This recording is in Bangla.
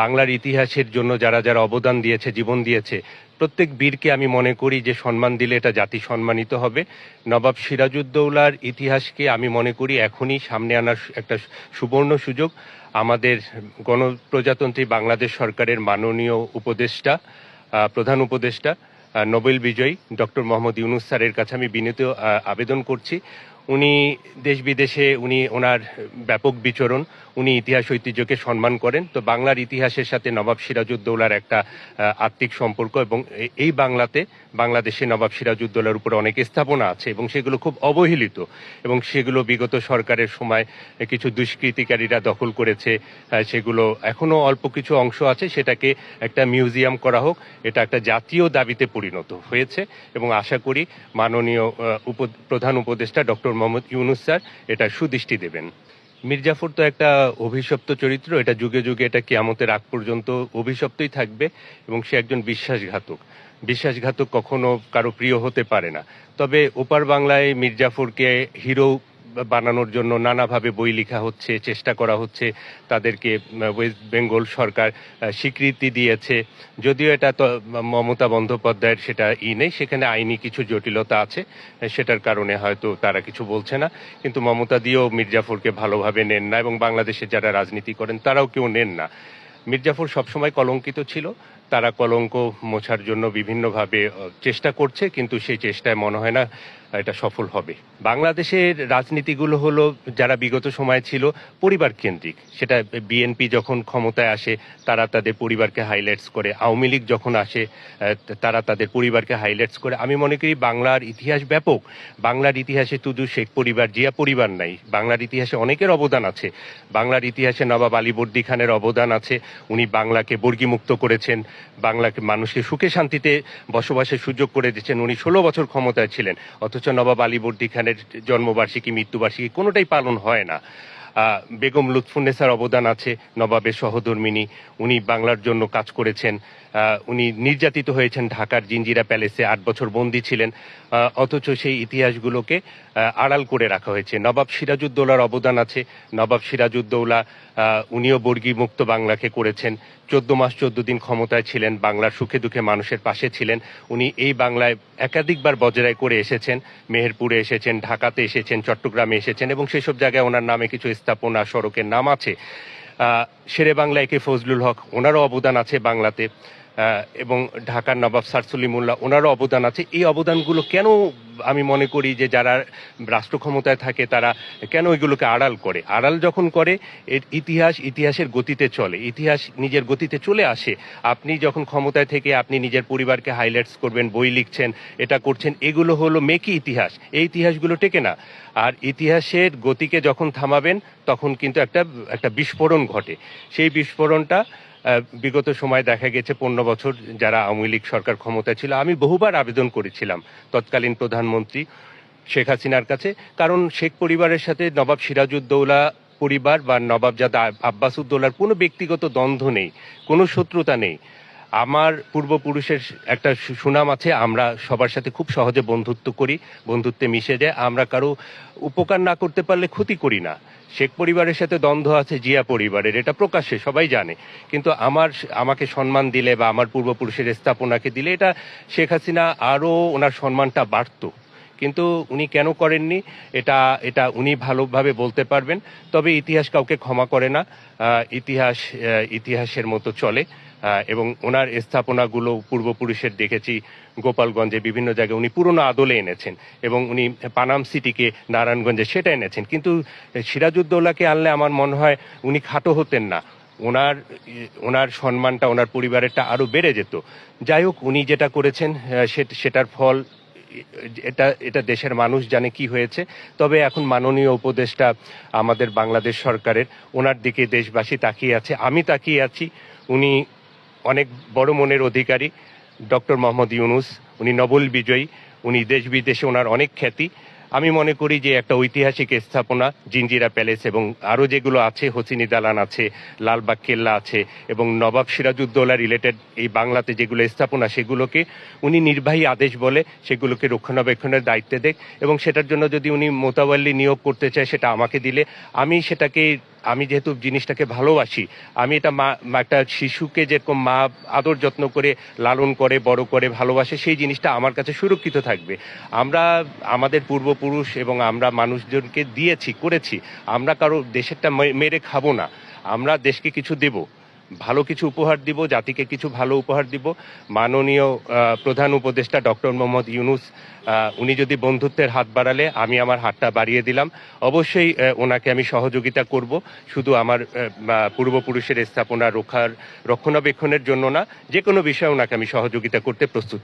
বাংলার ইতিহাসের জন্য যারা যারা অবদান দিয়েছে, জীবন দিয়েছে, প্রত্যেক বীরকে আমি মনে করি যে সম্মান দিলে এটা জাতি সম্মানিত হবে। নবাব সিরাজউদ্দৌলার ইতিহাসকে আমি মনে করি এখনই সামনে আনার একটা সুবর্ণ সুযোগ। আমাদের গণপ্রজাতন্ত্রী বাংলাদেশ সরকারের মাননীয় উপদেষ্টা প্রধান উপদেষ্টা নোবেল বিজয়ী ডক্টর মোহাম্মদ ইউনুস স্যারের কাছে আমি বিনীত আবেদন করছি। উনি দেশ বিদেশে উনি ওনার ব্যাপক বিচরণ, উনি ইতিহাস ঐতিহ্যকে সম্মান করেন। তো বাংলার ইতিহাসের সাথে নবাব সিরাজউদ্দৌলার একটা আত্মিক সম্পর্ক এবং এই বাংলাতে, বাংলাদেশে নবাব সিরাজউদ্দৌলার উপর অনেক স্থাপনা আছে এবং সেগুলো খুব অবহেলিত এবং সেগুলো বিগত সরকারের সময় কিছু দুষ্কৃতিকারীরা দখল করেছে সেগুলো এখনও অল্প কিছু অংশ আছে, সেটাকে একটা মিউজিয়াম করা হোক, এটা একটা জাতীয় দাবিতে পরিণত হয়েছে এবং আশা করি মাননীয় প্রধান উপদেষ্টা ডক্টর মোহাম্মদ ইউনুস স্যার, এটা সুদৃষ্টি দেবেন। মির্জাফর তো একটা অভিশপ্ত চরিত্র, এটা যুগে যুগে এটা কেয়ামতের আগ পর্যন্ত অভিশপ্তই থাকবে এবং সে একজন বিশ্বাসঘাতক। বিশ্বাসঘাতক কখনো কারও প্রিয় হতে পারে না। তবে ওপার বাংলায় মির্জাফরকে হিরো বানানোর জন্য নানাভাবে বই লেখা হচ্ছে, চেষ্টা করা হচ্ছে। তাদেরকে ওয়েস্ট বেঙ্গল সরকার স্বীকৃতি দিয়েছে। যদিও এটা তো মমতা বন্দ্যোপাধ্যায়ের সেটা ই নেই, সেখানে আইনি কিছু জটিলতা আছে সেটার কারণে হয়তো তারা কিছু বলছে না। কিন্তু মমতা দিয়েও মির্জাফরকে ভালোভাবে নেন না, এবং বাংলাদেশে যারা রাজনীতি করেন, তারাও কেউ নেন না। মির্জাফর সবসময় কলঙ্কিত ছিল তারা কলঙ্ক মোছার জন্য বিভিন্নভাবে চেষ্টা করছে, কিন্তু সেই চেষ্টায় মনে হয় না এটা সফল হবে। বাংলাদেশের রাজনীতিগুলো হলো, যারা বিগত সময় ছিল পরিবার কেন্দ্রিক সেটা বিএনপি যখন ক্ষমতায় আসে, তারা তাদের পরিবারকে হাইলাইটস করে। আওয়ামী লীগ যখন আসে তারা তাদের পরিবারকে হাইলাইটস করে। আমি মনে করি বাংলার ইতিহাস ব্যাপক। বাংলার ইতিহাসে শুধু শেখ পরিবার, জিয়া পরিবার নাই, বাংলার ইতিহাসে অনেকের অবদান আছে। বাংলার ইতিহাসে নবাব আলীবর্দী খানের অবদান আছে। উনি বাংলাকে বর্গীমুক্ত করেছেন। বাংলাকে মানুষকে সুখে শান্তিতে বসবাসের সুযোগ করে দিচ্ছেন। উনি ষোলো বছর ক্ষমতায় ছিলেন, অথচ নবাব আলীবর্দী খানের জন্মবার্ষিকী, মৃত্যুবার্ষিকী কোনোটাই পালন হয় না। বেগম লুৎফুন্নেসার অবদান আছে নবাবের সহধর্মিনী, উনি বাংলার জন্য কাজ করেছেন। উনি নির্যাতিত হয়েছেন ঢাকার জিঞ্জিরা প্যালেসে, আট বছর বন্দী ছিলেন। অথচ সেই ইতিহাসগুলোকে আড়াল করে রাখা হয়েছে। নবাব সিরাজউদ্দৌলার অবদান আছে। নবাব সিরাজউদ্দৌলা উনিও বর্গী মুক্ত বাংলাকে করেছেন। চোদ্দ মাস, চোদ্দ দিন ক্ষমতায় ছিলেন, বাংলার সুখে দুঃখে মানুষের পাশে ছিলেন। উনি এই বাংলায় একাধিকবার বজরায় করে এসেছেন। মেহেরপুরে এসেছেন, ঢাকাতে এসেছেন, চট্টগ্রামে এসেছেন এবং সেসব জায়গায় ওনার নামে কিছু স্থাপনা, সড়কের নাম আছে। শেরে বাংলায় একে ফজলুল হক, ওনারও অবদান আছে বাংলাতে। এবং ঢাকার নবাব সারসুলি মোল্লা, ওনারও অবদান আছে। এই অবদানগুলো কেন আমি মনে করি যে যারা রাষ্ট্র ক্ষমতায় থাকে, তারা কেন এগুলোকে আড়াল করে? আড়াল যখন করে, এর ইতিহাস ইতিহাসের গতিতে চলে। ইতিহাস নিজের গতিতে চলে আসে। আপনি যখন ক্ষমতায় থেকে আপনি নিজের পরিবারকে হাইলাইটস করবেন, বই লিখছেন, এটা করছেন, এগুলো হলো মেকি ইতিহাস। এই ইতিহাসগুলো টেকে না। আর ইতিহাসের গতিকে যখন থামাবেন, তখন কিন্তু একটা একটা বিস্ফোরণ ঘটে। সেই বিস্ফোরণটা বিগত সময় দেখা গেছে পনেরো বছর যারা আওয়ামী লীগ সরকার ক্ষমতায় ছিল, আমি বহুবার আবেদন করেছিলাম তৎকালীন প্রধানমন্ত্রী শেখ হাসিনার কাছে। কারণ শেখ পরিবারের সাথে নবাব সিরাজউদ্দৌলা পরিবার বা নবাবজাদা আব্বাস উদ্দৌলার কোনো ব্যক্তিগত দ্বন্দ্ব নেই, কোনো শত্রুতা নেই। আমার পূর্বপুরুষের একটা সুনাম আছে, আমরা সবার সাথে খুব সহজে বন্ধুত্ব করি, বন্ধুত্বে মিশে যায়, আমরা কারও উপকার না করতে পারলে ক্ষতি করি না। শেখ পরিবারের সাথে দ্বন্দ্ব আছে, জিয়া পরিবারের, এটা প্রকাশ্যে, সবাই জানে। কিন্তু আমার আমাকে সম্মান দিলে বা আমার পূর্বপুরুষের স্থাপনাকে দিলে এটা শেখ হাসিনা আরও ওনার সম্মানটা বাড়তো। কিন্তু উনি কেন করেননি, এটা এটা উনি ভালোভাবে বলতে পারবেন। তবে ইতিহাস কাউকে ক্ষমা করে না। ইতিহাস ইতিহাসের মতো চলে। এবং ওনার স্থাপনাগুলো পূর্বপুরুষের দেখেছি গোপালগঞ্জে বিভিন্ন জায়গায়। উনি পুরনো আদলে এনেছেন এবং উনি পানাম সিটিকে নারায়ণগঞ্জে সেটা এনেছেন। কিন্তু সিরাজউদ্দৌলাকে আনলে আমার মনে হয় উনি খাটো হতেন না। ওনার ওনার সম্মানটা, ওনার পরিবারেরটা আরও বেড়ে যেত। যাই হোক, উনি যেটা করেছেন সেটার ফল, এটা এটা দেশের মানুষ জানে কি হয়েছে। তবে এখন মাননীয় উপদেষ্টা আমাদের বাংলাদেশ সরকারের, ওনার দিকে দেশবাসী তাকিয়ে আছে, আমি তাকিয়ে আছি। উনি অনেক বড় মনের অধিকারী, ডক্টর মোহাম্মদ ইউনুস। উনি নবল বিজয়ী, উনি দেশ বিদেশে ওনার অনেক খ্যাতি। আমি মনে করি যে একটা ঐতিহাসিক স্থাপনা জিঞ্জিরা প্যালেস এবং আরও যেগুলো আছে, হোসিনি দালান আছে, লালবাগ কেল্লা আছে এবং নবাব সিরাজউদ্দৌলা রিলেটেড এই বাংলাতে যেগুলো স্থাপনা, সেগুলোকে উনি নির্বাহী আদেশ বলে সেগুলোকে রক্ষণাবেক্ষণের দায়িত্বে দেখ এবং সেটার জন্য যদি উনি মোতাবাল্লি নিয়োগ করতে চায়, সেটা আমাকে দিলে। আমি সেটাকে আমি যেহেতু জিনিসটাকে ভালোবাসি, আমি এটা মা একটা শিশুকে যেরকম মা আদর যত্ন করে, লালন করে, বড় করে, ভালোবাসে, সেই জিনিসটা আমার কাছে সুরক্ষিত থাকবে। আমরা, আমাদের পূর্বপুরুষ এবং আমরা মানুষজনকে দিয়েছি, করেছি। আমরা কারও দেশেরটা মেরে খাব না। আমরা দেশকে কিছু দেব। ভালো কিছু উপহার দিব, জাতিকে কিছু ভালো উপহার দিব। মাননীয় প্রধান উপদেষ্টা ডক্টর মোহাম্মদ ইউনুস উনি যদি বন্ধুত্বের হাত বাড়ালে, আমি আমার হাতটা বাড়িয়ে দিলাম। অবশ্যই ওনাকে আমি সহযোগিতা করব। শুধু আমার পূর্বপুরুষের স্থাপনা রক্ষার রক্ষণাবেক্ষণের জন্য না যে কোনো বিষয়ে ওনাকে আমি সহযোগিতা করতে প্রস্তুত।